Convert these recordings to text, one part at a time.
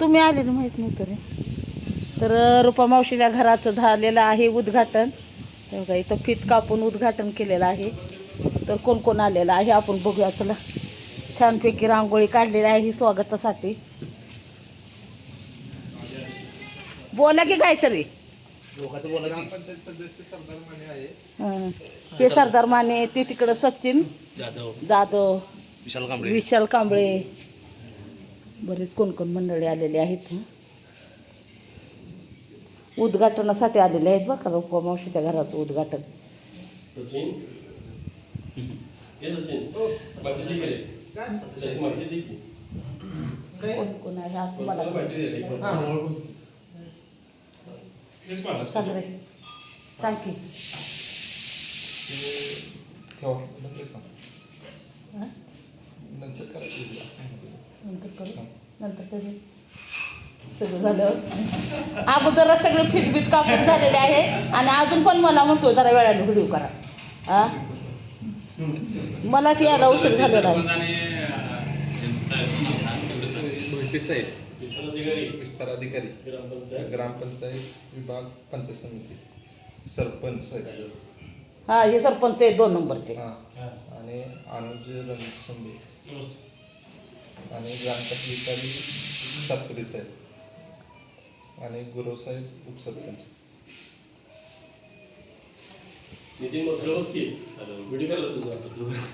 तुम्ही आले ना माहीत नव्हतं रे तर रुपा मावशीच्या घराचं झालेलं आहे उद्घाटन. हे बघा इथं फीत कापून उद्घाटन केलेलं आहे. तर कोण कोण आलेलं आहे आपण बघूया. चला छानपैकी रांगोळी काढलेली आहे ही स्वागतासाठी. बोला की काहीतरी. ग्रामपंचायत सदस्य सरदार माने आहे. हं. ते सरदार माने ते तिकडं सचिन जाधव. जाधव विशाल कांबळे. विशाल कांबळे. बरेच कोण कोण मंडळी आलेले आहेत. हं. उद्घाटनासाठी आलेले आहेत बघा रुपा मावशीच्या घराचं उद्घाटन. कोण कोण आहे? आज सांग रे. सांग की. ठेवा. नंतर करायचं असं म्हणतो. नंतर करू? नंतर करू? सगळं झालं. अगोदरच सगळे फिटबीत कापून झालेले आहे. आणि अजून पण मला म्हणतो जरा वेळाने व्हिडिओ करा. हा मला ती यायला उशीर झालेला आहे. विस्तार अधिकारी ग्रामपंचायत ग्रामपंचायत विभाग पंचायत समिती सरपंच. हा हे सरपंच आहे दोन नंबरचे. हा. आणि अनुज रणजित संभे नमस्ते. आणि ग्रामपंचायत अधिकारी सातपुरी साहेब. आणि गुरव साहेब उपसरपंच.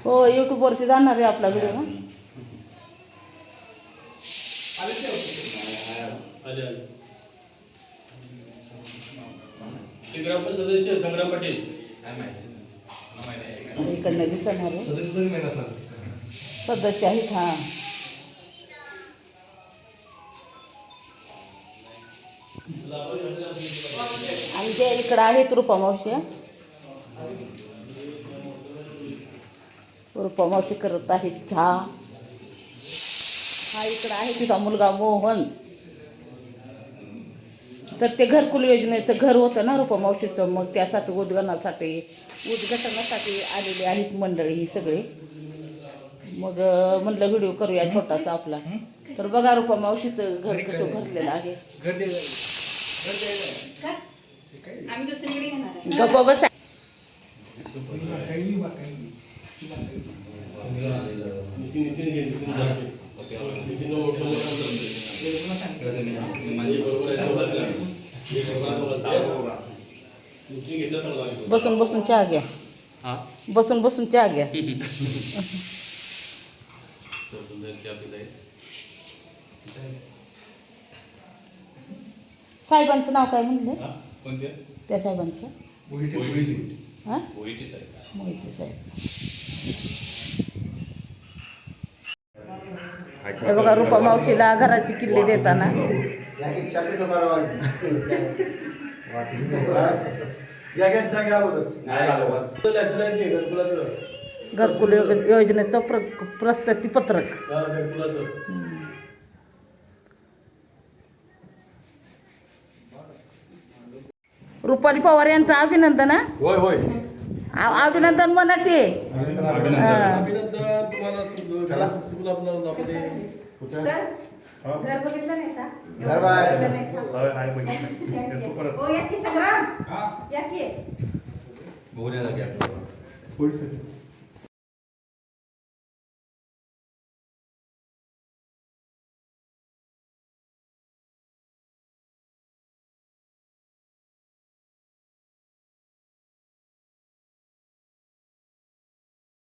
हो यूट्यूबवरती जाणार आहे आपला व्हिडिओ ग्रामपंचायत सदस्य संग्राम पाटील. इकडनं दिसणार आहे सदस्य आहेत आणि जे इकडं आहेत रूपामावशी मावशी मावशी करत आहेत चहा. हा इकडं आहे तिचा मुलगा मोहन. तर ते घरकुल योजनेचं घर होतं ना रुपा मावशीचं मग त्यासाठी उद्घाटनासाठी उद्घाटनासाठी आलेली आहेत मंडळी ही सगळी. मग अं, म्हणलं व्हिडिओ करूया छोटासा आपला. तर बघा रुपा मावशीचं घर कसं भरलेलं आहे. गप्पा बसा. बसून बसून चहा घ्या. बसून बसून चहा घ्या. साहेबांचं नाव काय म्हणले? हा? त्या साहेबांचं. हां? मोहिते साहेब. हे बघा रुपा मावशीला घराची किल्ली देताना. घरकुल यो- योजनेचं प्र प्रस्तुतीपत्रक रुपाली पवार यांचं अभिनंदन हा? होय होय. आ- अभिनंदन म्हणा की. हां. सर घर बघितलं नाही सा बघितलं नाही सा? या की. हो. या की. संग्राम या की. बघून